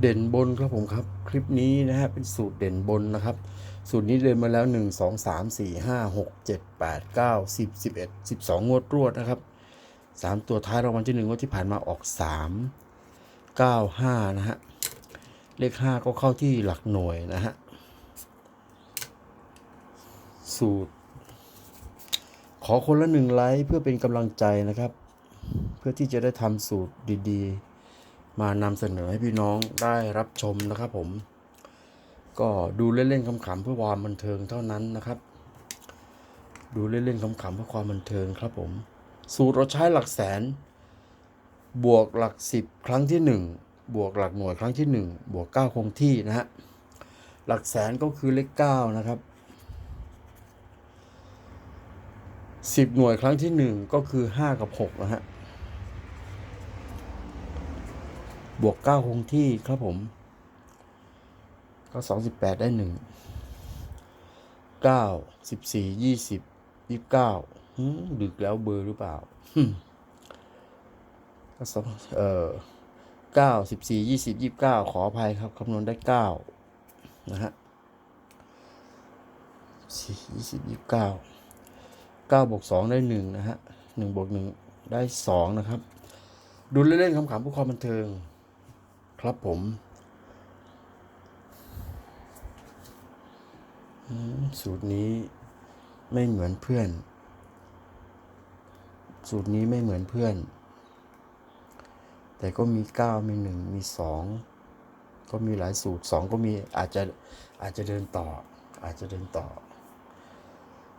เด่นบนครับผมครับ คลิปนี้นะฮะเป็นสูตรเด่นบนนะครับ สูตรนี้เดินมาแล้ว 1 2 3 4 5 6 7 8 9 10 11 12 งวดรวดนะครับ 3 ตัวท้ายรางวัลที่1งวดที่ผ่านมาออก 3 9 5 นะฮะ เลข 5 ก็เข้าที่หลักหน่วยนะฮะ สูตร ขอคนละหนึ่งไลค์เพื่อเป็นกำลังใจนะครับ เพื่อที่จะได้ทำสูตรดี ๆ มานำเสนอให้พี่น้องได้รับชมนะครับผม ก็ดูเล่นๆขำๆเพื่อความบันเทิงเท่านั้นนะครับ ดูเล่นๆขำๆเพื่อความบันเทิงครับผม สูตรเราใช้หลักแสน บวกหลักสิบครั้งที่หนึ่งบวกหลักหน่วยครั้งที่หนึ่งบวกเก้าคงที่นะฮะหลักแสนก็คือเลขเก้านะครับสิบหน่วยครั้งที่หนึ่งก็คือห้ากับหกนะฮะ บวกเก้าคงที่ครับผม ก็สองสิบแปดได้หนึ่งเก้าสิบสี่ยี่สิบยี่สิบเก้าดึกแล้วเบอร์หรือเปล่าก็สองเออเก้าสิบสี่ยี่สิบยี่สิบเก้าขออภัยครับคำนวณได้เก้านะฮะสี่ยี่สิบยี่สิบเก้าเก้าบวกสองได้หนึ่งนะฮะหนึ่งบวกหนึ่งได้สองนะครับ ดูเล่นๆขำๆเพื่อความบันเทิง ครับผมสูตรนี้ไม่เหมือนเพื่อน สูตรนี้ไม่เหมือนเพื่อน แต่ก็มีเก้ามีหนึ่งมีสองก็มีหลายสูตรสองก็มีอาจจะอาจจะเดินต่อ อาจจะเดินต่อ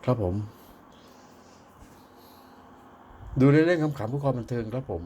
ครับผม ดูเล่นๆขำๆเพื่อความบันเทิงครับผม